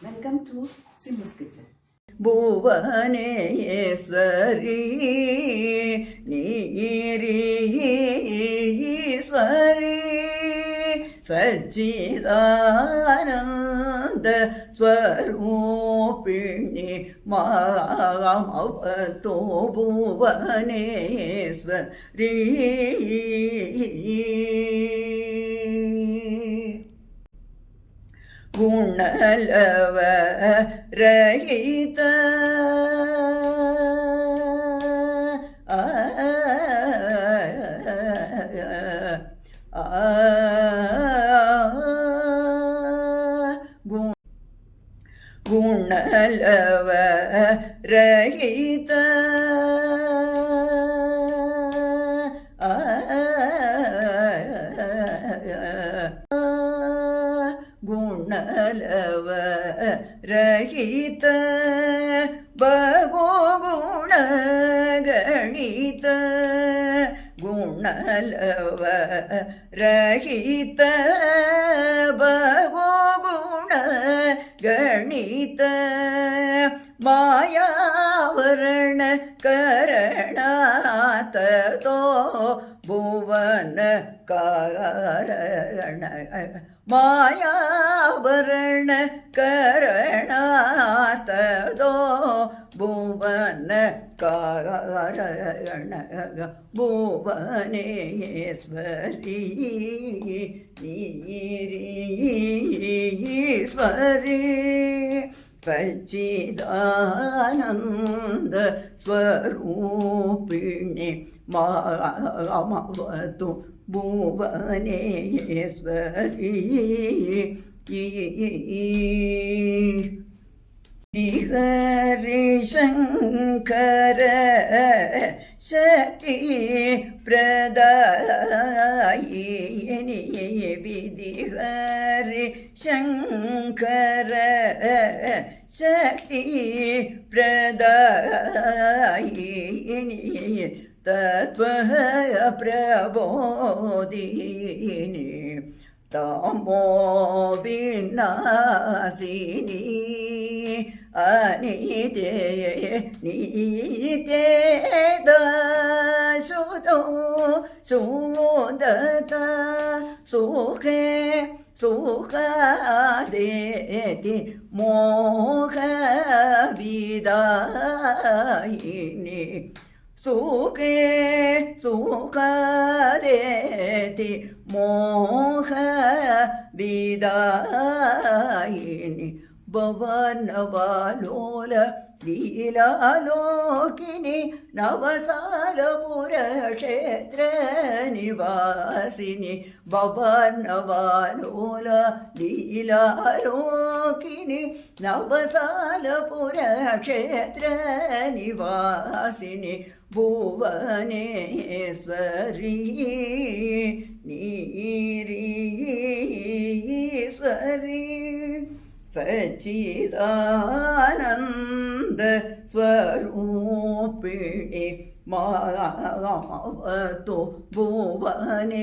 welcome to Sims kitchen Bhuvaneshwari നീരീശ്വരി സച്ചിദാനന്ദ സ്വരൂപിണി മാമവത്തോ ഭുവനേശ്വരി குணலவ ரகித குணலவ ரகித ஆ ಗುಣಲವ ರಹಿತ ಭಗೋಗುಣ ಗಣಿತ ಗುಣಲವ ರಹಿತ ಭಗೋಗುಣ ಗಣಿತ ಮಾಯಾವರಣ ಕರಣಾತೋ புவன காரண மாயாபரண கரணாத்ததோ புவன காரண புவனேஸ்வரி ஈஸ்வரி സച്ചിദാനന്ദ സ്വരൂപിണി മാമവതു ഭുവനേശ്വരി ഹരിശങ്കര ശക്തി വിധിഹരി വിധി ഹരി ശങ്കര ശക്തി പ്രദായിനി തത്വ പ്രബോധിനി തമോ അനിതേ അനിതേ നീതേദശുതോ സുദത സുഖേ സുഖാദേതി മോഹവിദായിനി സുഖേ സുഖാദേതി മോഹ വിദായിനി ഭവനവാലോല ലീലാലോകിനി നവസാലപുര ക്ഷേത്ര നിവാസിനി ഭവനവാലോല ലീലാലോകിനി നവസാലപുര ക്ഷേത്ര നിവാസിനി ഭുവനേശ്വരി നീരീശ്വരി സച്ചിദാനന്ദ സ്വരൂപിണി മാമവതു ഭുവനേശ്വരി